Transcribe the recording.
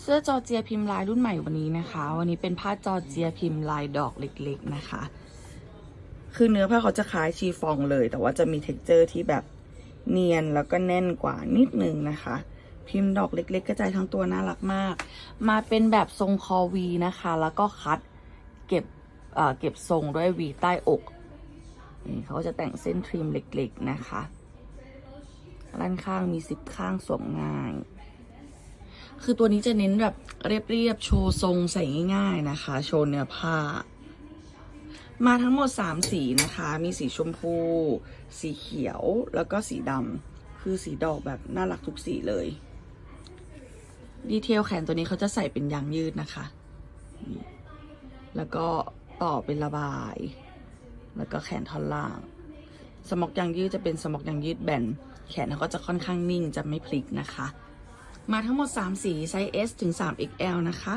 เสื้อจอเจียพิมพ์ลายรุ่นใหม่วันนี้นะคะ วันนี้เป็นผ้าจอเจียพิมพ์ลายดอกเล็กๆนะคะ คือเนื้อผ้าเขาจะคล้ายชีฟองเลย แต่ว่าจะมีเท็กเจอร์ที่แบบเนียนแล้วก็แน่นกว่านิดนึงนะคะ พิมพ์ดอกเล็ก ๆ กระจายทั้งตัวน่ารักมาก มาเป็นแบบทรงคอวีนะคะ แล้วก็คัดเก็บเอ่อเก็บทรงด้วยวีใต้อกนี่เขาจะแต่งเส้นทริมเล็ก ๆ นะคะด้านข้างมีซิปข้างสวมง่าย คือตัวนี้จะเน้นแบบเรียบๆ โชว์ทรงใส่ง่ายๆนะคะ โชว์เนื้อผ้า มาทั้งหมด 3 สีนะคะ มีสีชมพู สีเขียว แล้วก็สีดำ คือสีดอกแบบน่ารักทุกสีเลย ดีเทลแขนตัวนี้เขาจะใส่เป็นยางยืดนะคะ แล้วก็ต่อเป็นระบาย แล้วก็แขนท่อนล่าง สมอกยางยืดจะเป็นสมอกยางยืดแบน แขนเขาก็จะค่อนข้างนิ่ง จะไม่พลิกนะคะ มาทั้งหมด 3 สี ไซส์ S ถึง 3 XL นะคะ